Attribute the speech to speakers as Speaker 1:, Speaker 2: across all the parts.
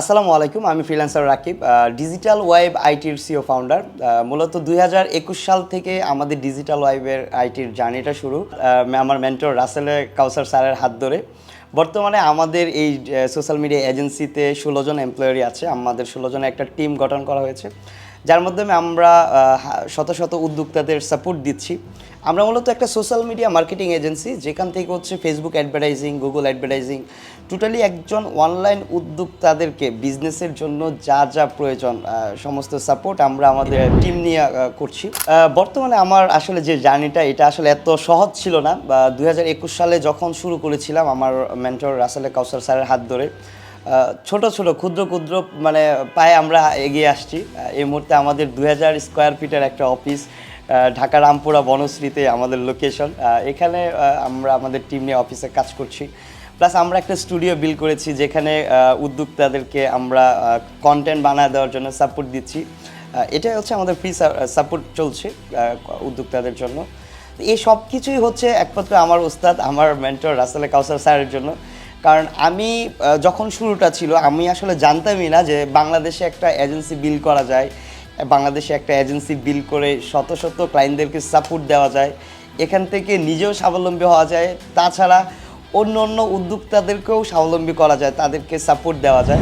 Speaker 1: আসসালামু আলাইকুম, আমি ফ্রিল্যান্সার রাকিব ডিজিটাল ওয়েব আইটির সিও ফাউন্ডার মূলত দুই হাজার একুশ সাল থেকে আমাদের ডিজিটাল ওয়েবের আইটির জার্নিটা শুরু আমার মেন্টর রাসেলে কাউসার স্যারের হাত ধরে। বর্তমানে আমাদের এই সোশ্যাল মিডিয়া এজেন্সিতে ষোলো জন এমপ্লয়ারি আছে, আমাদের ষোলো জনের একটা টিম গঠন করা হয়েছে। যার মাধ্যমে আমরা শত শত উদ্যোক্তাদের সাপোর্ট দিচ্ছি। আমরা মূলত একটা সোশ্যাল মিডিয়া মার্কেটিং এজেন্সি যেখান থেকে হচ্ছে Facebook advertising Google advertising totally একজন অনলাইন উদ্যোক্তাদেরকে বিজনেসের জন্য যা যা প্রয়োজন সমস্ত সাপোর্ট আমরা আমাদের টিম নিয়ে করছি। বর্তমানে আমার আসলে যে জার্নিটা, এটা আসলে এত সহজ ছিল না। দু সালে যখন শুরু করেছিলাম, আমার মেন্টর রাসেলে কাউসার স্যারের হাত ধরে ছোট ছোট, ক্ষুদ্র ক্ষুদ্র মানে পায়ে আমরা এগিয়ে আসছি। এই মুহূর্তে আমাদের দুই হাজার স্কোয়ার ফিটের একটা অফিস ঢাকা রামপুরা বনশ্রীতে আমাদের লোকেশন এখানে আমরা আমাদের টিম নিয়ে অফিসে কাজ করছি। প্লাস আমরা একটা স্টুডিও বিল করেছি যেখানে উদ্যোক্তাদেরকে আমরা কন্টেন্ট বানায় দেওয়ার জন্য সাপোর্ট দিচ্ছি। এটাই হচ্ছে আমাদের ফ্রি সাপোর্ট চলছে উদ্যোক্তাদের জন্য। এই সব কিছুই হচ্ছে একমাত্র আমার ওস্তাদ, আমার মেন্টর রাসেল কাউসার স্যারের জন্য। কারণ আমি যখন শুরুটা ছিল, আমি আসলে জানতামই না যে বাংলাদেশে একটা এজেন্সি বিল করা যায়, বাংলাদেশে একটা এজেন্সি বিল করে শত শত ক্লায়েন্টদেরকে সাপোর্ট দেওয়া যায়, এখান থেকে নিজেও স্বাবলম্বী হওয়া যায়, তাছাড়া অন্য অন্য উদ্যোক্তাদেরকেও স্বাবলম্বী করা যায়, তাদেরকে সাপোর্ট দেওয়া যায়।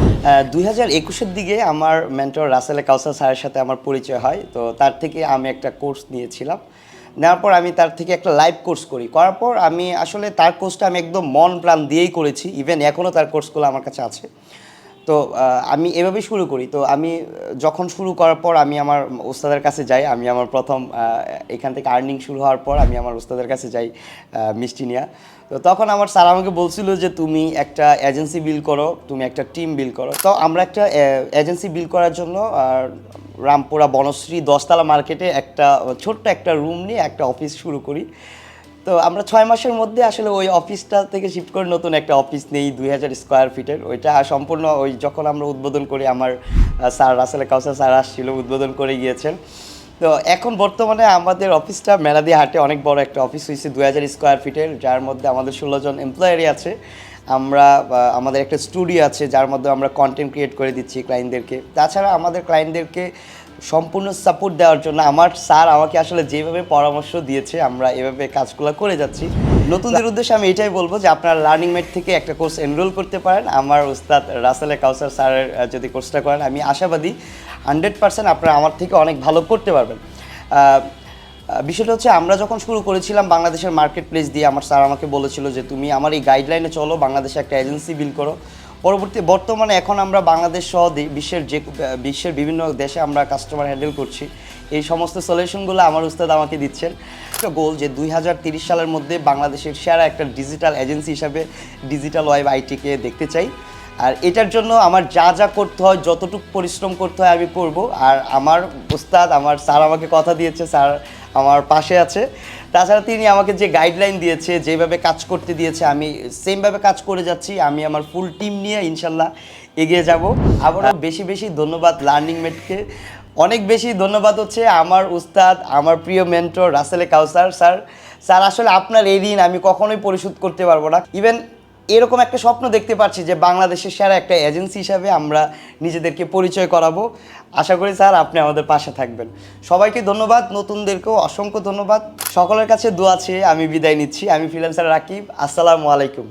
Speaker 1: দুই হাজার একুশের দিকে আমার মেন্টর রাসেলে কাউসার স্যারের সাথে আমার পরিচয় হয়, তো তার থেকে আমি একটা কোর্স নিয়েছিলাম। নেওয়ার পর আমি তার থেকে একটা লাইভ কোর্স করি। করার পর আমি আসলে তার কোর্সটা আমি একদম মন প্রাণ দিয়েই করেছি। ইভেন এখনও তার কোর্সগুলো আমার কাছে আছে। তো আমি এভাবেই শুরু করি। তো আমি যখন শুরু করার পর আমি আমার ওস্তাদের কাছে যাই, আমি আমার প্রথম এখান থেকে আর্নিং শুরু হওয়ার পর আমি আমার ওস্তাদের কাছে যাই মিষ্টি নিয়া। তো তখন আমার স্যার আমাকে বলছিল যে, তুমি একটা এজেন্সি বিল করো, তুমি একটা টিম বিল করো। তো আমরা একটা এজেন্সি বিল করার জন্য রামপুরা বনশ্রী দশতলা মার্কেটে একটা, ছোট্ট একটা রুম নিয়ে একটা অফিস শুরু করি। তো আমরা ছয় মাসের মধ্যে আসলে ওই অফিসটা থেকে শিফট করে নতুন একটা অফিস নেই দুই হাজার স্কোয়ার ফিটের ওইটা সম্পূর্ণ ওই যখন আমরা উদ্বোধন করি, আমার স্যার রাসেল কাউসার স্যার আসছিল, উদ্বোধন করে গিয়েছেন। তো এখন বর্তমানে আমাদের অফিসটা মেলাদি হাটে অনেক বড় একটা অফিস হয়েছে দু হাজার স্কোয়ার ফিটের যার মধ্যে আমাদের ষোলো জন এমপ্লয়ারি আছে। আমরা আমাদের একটা স্টুডিও আছে যার মধ্যে আমরা কন্টেন্ট ক্রিয়েট করে দিচ্ছি ক্লায়েন্টদেরকে তাছাড়া আমাদের ক্লায়েন্টদেরকে সম্পূর্ণ সাপোর্ট দেওয়ার জন্য আমার স্যার আমাকে আসলে যেভাবে পরামর্শ দিয়েছে আমরা এভাবে কাজগুলো করে যাচ্ছি। নতুনদের উদ্দেশ্যে আমি এটাই বলব যে আপনারা লার্নিং মেট থেকে একটা কোর্স এনরোল করতে পারেন। আমার উস্তাদ রাসেলে কাউসার স্যারের যদি কোর্সটা করেন আমি আশাবাদী হান্ড্রেড পার্সেন্ট আপনারা আমার থেকে অনেক ভালো করতে পারবেন। বিষয়টা হচ্ছে আমরা যখন শুরু করেছিলাম বাংলাদেশের মার্কেট প্লেস দিয়ে, আমার স্যার আমাকে বলেছিল যে তুমি আমার এই গাইডলাইনে চলো, বাংলাদেশে একটা এজেন্সি বিল করো। পরবর্তী বর্তমানে এখন আমরা বাংলাদেশ সহ বিশ্বের যে বিশ্বের বিভিন্ন দেশে আমরা কাস্টমার হ্যান্ডেল করছি। এই সমস্ত সলিউশনগুলো আমার উস্তাদ আমাকে দিচ্ছেন। একটা গোল যে দুই সালের মধ্যে বাংলাদেশের সেরা একটা ডিজিটাল এজেন্সি হিসাবে ডিজিটাল ওয়েব আইটিকে দেখতে চাই। আর এটার জন্য আমার যা যা করতে হয়, যতটুকু পরিশ্রম করতে হয় আমি করব। আর আমার উস্তাদ, আমার স্যার আমাকে কথা দিয়েছে, স্যার আমার পাশে আছে। তাছাড়া তিনি আমাকে যে গাইডলাইন দিয়েছে, যেভাবে কাজ করতে দিয়েছে, আমি সেমভাবে কাজ করে যাচ্ছি। আমি আমার ফুল টিম নিয়ে ইনশাল্লাহ এগিয়ে যাব। আবারও বেশি বেশি ধন্যবাদ লার্নিং মেটকে অনেক বেশি ধন্যবাদ হচ্ছে আমার উস্তাদ, আমার প্রিয় মেন্টর রাসেলে কাউসার। স্যার স্যার, আসলে আপনার এই ঋণ আমি কখনোই পরিশোধ করতে পারব না। ইভেন এরকম একটা স্বপ্ন দেখতে পাচ্ছি যে বাংলাদেশের সেরা একটা এজেন্সি হিসাবে আমরা নিজেদেরকে পরিচয় করাবো। আশা করি স্যার, আপনি আমাদের পাশে থাকবেন। সবাইকে ধন্যবাদ, নতুনদেরকেও অসংখ্য ধন্যবাদ। সকলের কাছে দোয়া চেয়ে আমি বিদায় নিচ্ছি। আমি ফিলান্সার রাকিব। আসসালামু আলাইকুম।